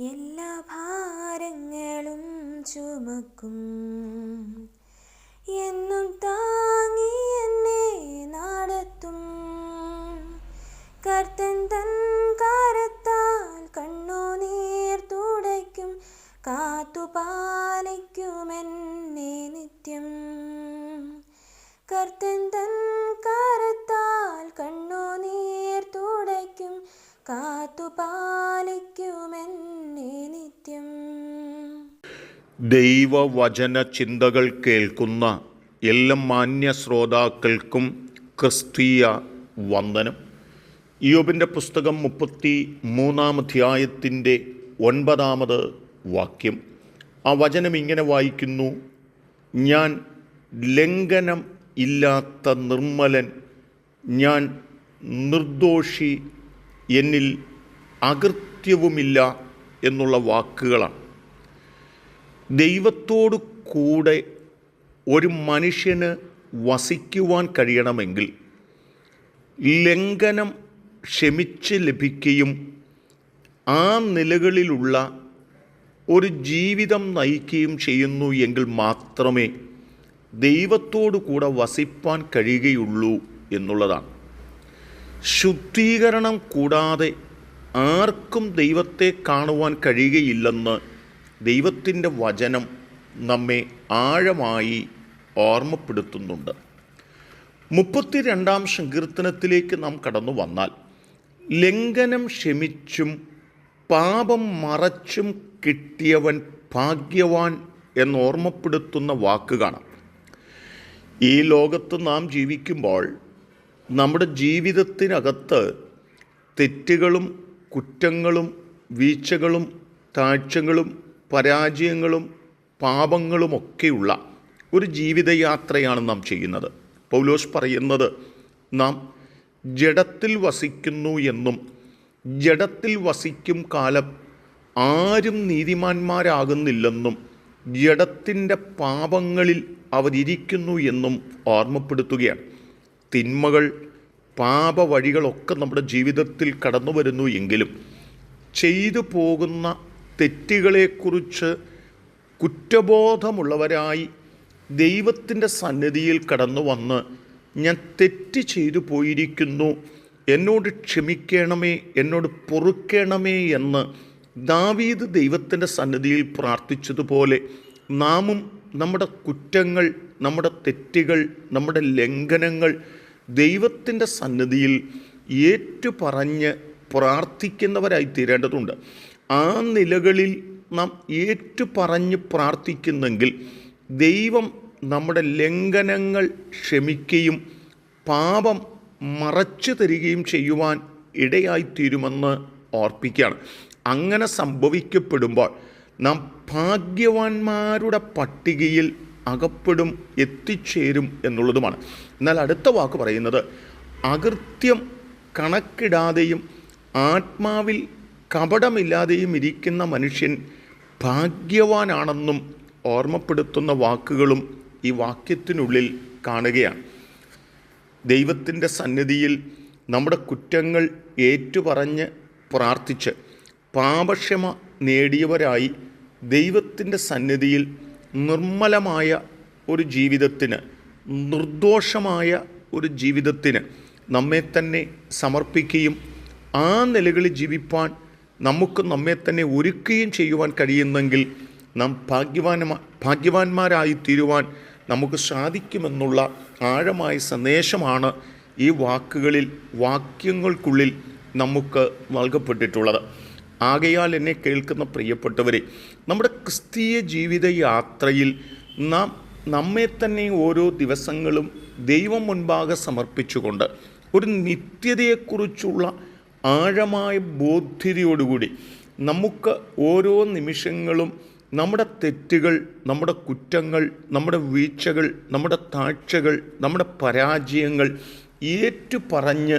എല്ലാ ഭാരങ്ങളും ചുമക്കും. എന്നും താങ്ങി എന്നെ നടത്തും. കർത്തൻ തൻ കരത്താൽ കണ്ണുനീർ തുടയ്ക്കും. കാത്തുപാലിക്കുമെന്നെ നിത്യം. കർത്തൻ തൻ കരത്താൽ കണ്ണുനീർ തുടയ്ക്കും. കാത്തുപാലിക്കുമെന്നെ ദൈവവചന ചിന്തകൾ കേൾക്കുന്ന എല്ലാ മാന്യ ശ്രോതാക്കൾക്കും ക്രിസ്തീയ വന്ദനം. യോബിന്റെ പുസ്തകം മുപ്പത്തി മൂന്നാം അധ്യായത്തിന്റെ ഒൻപതാമത് വാക്യം. ആ വചനം ഇങ്ങനെ വായിക്കുന്നു. ഞാൻ ലംഘനം ഇല്ലാത്ത നിർമ്മലൻ ഞാൻ നിർദോഷി എന്നിൽ അകൃത്യവുമില്ല എന്നുള്ള വാക്കുകളാണ്. ദൈവത്തോടു കൂടെ ഒരു മനുഷ്യന് വസിക്കുവാൻ കഴിയണമെങ്കിൽ ലംഘനം ക്ഷമിച്ച് ലഭിക്കുകയും ആ നിലകളിലുള്ള ഒരു ജീവിതം നയിക്കുകയും ചെയ്യുന്നു എങ്കിൽ മാത്രമേ ദൈവത്തോടു കൂടെ വസിപ്പാൻ കഴിയുകയുള്ളൂ എന്നുള്ളതാണ്. ശുദ്ധീകരണം കൂടാതെ ആർക്കും ദൈവത്തെ കാണുവാൻ കഴിയുകയില്ലെന്ന് ദൈവത്തിന്റെ വചനം നമ്മെ ആഴമായി ഓർമ്മപ്പെടുത്തുന്നുണ്ട്. മുപ്പത്തിരണ്ടാം സങ്കീർത്തനത്തിലേക്ക് നാം കടന്നു വന്നാൽ ലംഘനം ക്ഷമിച്ചും പാപം മറച്ചും കിട്ടിയവൻ ഭാഗ്യവാൻ എന്നോർമ്മപ്പെടുത്തുന്ന വാക്ക് കാണാം. ഈ ലോകത്ത് നാം ജീവിക്കുമ്പോൾ നമ്മുടെ ജീവിതത്തിനകത്ത് തെറ്റുകളും കുറ്റങ്ങളും വീഴ്ചകളും താഴ്ചകളും പരാജയങ്ങളും പാപങ്ങളുമൊക്കെയുള്ള ഒരു ജീവിതയാത്രയാണ് നാം ചെയ്യുന്നത്. പൗലോസ് പറയുന്നത് നാം ജഡത്തിൽ വസിക്കുന്നു എന്നും ജഡത്തിൽ വസിക്കും കാലം ആരും നീതിമാന്മാരാകുന്നില്ലെന്നും ജഡത്തിന്റെ പാപങ്ങളിൽ അവരിയ്ക്കുന്നു എന്നും ഓർമ്മപ്പെടുത്തുകയാണ്. തിന്മകൾ പാപവഴികളൊക്കെ നമ്മുടെ ജീവിതത്തിൽ കടന്നു വരുന്നു എങ്കിലും ചെയ്തു പോകുന്ന തെറ്റുകളെക്കുറിച്ച് കുറ്റബോധമുള്ളവരായി ദൈവത്തിന്റെ സന്നിധിയിൽ കടന്നു വന്ന് ഞാൻ തെറ്റ് ചെയ്തു പോയിരിക്കുന്നു. എന്നോട് ക്ഷമിക്കണമേ എന്നോട് പൊറുക്കണമേ എന്ന് ദാവീദ് ദൈവത്തിന്റെ സന്നിധിയിൽ പ്രാർത്ഥിച്ചതുപോലെ നാമും നമ്മുടെ കുറ്റങ്ങൾ നമ്മുടെ തെറ്റുകൾ നമ്മുടെ ലംഘനങ്ങൾ ദൈവത്തിന്റെ സന്നിധിയിൽ ഏറ്റുപറഞ്ഞ് പ്രാർത്ഥിക്കുന്നവരായി തീരേണ്ടതുണ്ട്. ആ നിലകളിൽ നാം ഏറ്റുപറഞ്ഞ് പ്രാർത്ഥിക്കുന്നെങ്കിൽ ദൈവം നമ്മുടെ ലംഘനങ്ങൾ ക്ഷമിക്കുകയും പാപം മറച്ചു തരികയും ചെയ്യുവാൻ ഇടയായിത്തീരുമെന്ന് ഓർപ്പിക്കുകയാണ്. അങ്ങനെ സംഭവിക്കപ്പെടുമ്പോൾ നാം ഭാഗ്യവാന്മാരുടെ പട്ടികയിൽ അകപ്പെടും എത്തിച്ചേരും എന്നുള്ളതുമാണ്. എന്നാൽ അടുത്ത വാക്ക് പറയുന്നത് അകൃത്യം കണക്കിടാതെയും ആത്മാവിൽ കപടമില്ലാതെയും ഇരിക്കുന്ന മനുഷ്യൻ ഭാഗ്യവാനാണെന്നും ഓർമ്മപ്പെടുത്തുന്ന വാക്കുകളും ഈ വാക്യത്തിനുള്ളിൽ കാണുകയാണ്. ദൈവത്തിന്റെ സന്നിധിയിൽ നമ്മുടെ കുറ്റങ്ങൾ ഏറ്റുപറഞ്ഞ് പ്രാർത്ഥിച്ച് പാപക്ഷമ നേടിയവരായി ദൈവത്തിന്റെ സന്നിധിയിൽ നിർമ്മലമായ ഒരു ജീവിതത്തിന് നിർദോഷമായ ഒരു ജീവിതത്തിന് നമ്മെ തന്നെ സമർപ്പിക്കുകയും ആ നിലകളിൽ ജീവിപ്പാൻ നമുക്ക് നമ്മെ തന്നെ ഒരുക്കുകയും ചെയ്യുവാൻ കഴിയുന്നെങ്കിൽ നാം ഭാഗ്യവാനമാ ഭാഗ്യവാന്മാരായി തീരുവാൻ നമുക്ക് സാധിക്കുമെന്നുള്ള ആഴമായ സന്ദേശമാണ് ഈ വാക്കുകളിൽ വാക്യങ്ങൾക്കുള്ളിൽ നമുക്ക് നൽകപ്പെട്ടിട്ടുള്ളത്. ആകയാൽ എന്നെ കേൾക്കുന്ന പ്രിയപ്പെട്ടവരെ നമ്മുടെ ക്രിസ്തീയ ജീവിത യാത്രയിൽ നാം നമ്മെ തന്നെ ഓരോ ദിവസങ്ങളും ദൈവം മുൻപാകെ സമർപ്പിച്ചുകൊണ്ട് ഒരു നിത്യതയെക്കുറിച്ചുള്ള ആഴമായ ബോധ്യതയോടുകൂടി നമുക്ക് ഓരോ നിമിഷങ്ങളും നമ്മുടെ തെറ്റുകൾ നമ്മുടെ കുറ്റങ്ങൾ നമ്മുടെ വീഴ്ചകൾ നമ്മുടെ താഴ്ചകൾ നമ്മുടെ പരാജയങ്ങൾ ഏറ്റുപറഞ്ഞ്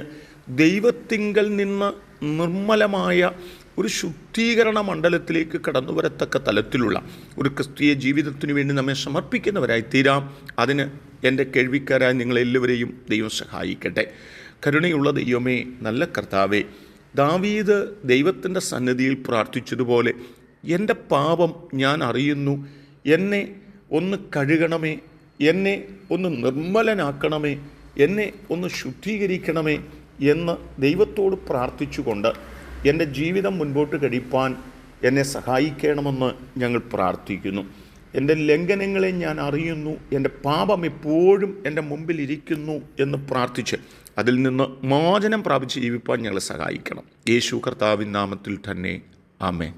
ദൈവത്തിങ്കൽ നിന്ന് നിർമ്മലമായ ഒരു ശുദ്ധീകരണ മണ്ഡലത്തിലേക്ക് കടന്നു വരത്തക്ക തലത്തിലുള്ള ഒരു ക്രിസ്തീയ ജീവിതത്തിനു വേണ്ടി നമ്മെ സമർപ്പിക്കുന്നവരായി തീരാം അതിന് എന്റെ കേൾവിക്കാരായ നിങ്ങളെല്ലാവരെയും ദൈവം സഹായിക്കട്ടെ. കരുണയുള്ള ദൈവമേ നല്ല കർത്താവേ. ദാവീദ് ദൈവത്തിന്റെ സന്നിധിയിൽ പ്രാർത്ഥിച്ചതുപോലെ എന്റെ പാപം ഞാൻ അറിയുന്നു. എന്നെ ഒന്ന് കഴുകണമേ. എന്നെ ഒന്ന് നിർമ്മലനാക്കണമേ. എന്നെ ഒന്ന് ശുദ്ധീകരിക്കണമേ എന്ന് ദൈവത്തോട് പ്രാർത്ഥിച്ചുകൊണ്ട് എന്റെ ജീവിതം മുൻപോട്ട് കഴിപ്പാൻ എന്നെ സഹായിക്കണമെന്ന് ഞങ്ങൾ പ്രാർത്ഥിക്കുന്നു. എന്റെ ലംഘനങ്ങളെ ഞാൻ അറിയുന്നു. എന്റെ പാപം എപ്പോഴും എന്റെ മുമ്പിൽ ഇരിക്കുന്നു എന്ന് പ്രാർത്ഥിച്ച് അതിൽ നിന്ന് മോചനം പ്രാപിച്ച് ജീവിപ്പാൻ ഞങ്ങളെ സഹായിക്കണം. യേശു കർത്താവിൻ നാമത്തിൽ തന്നെ. ആമേൻ.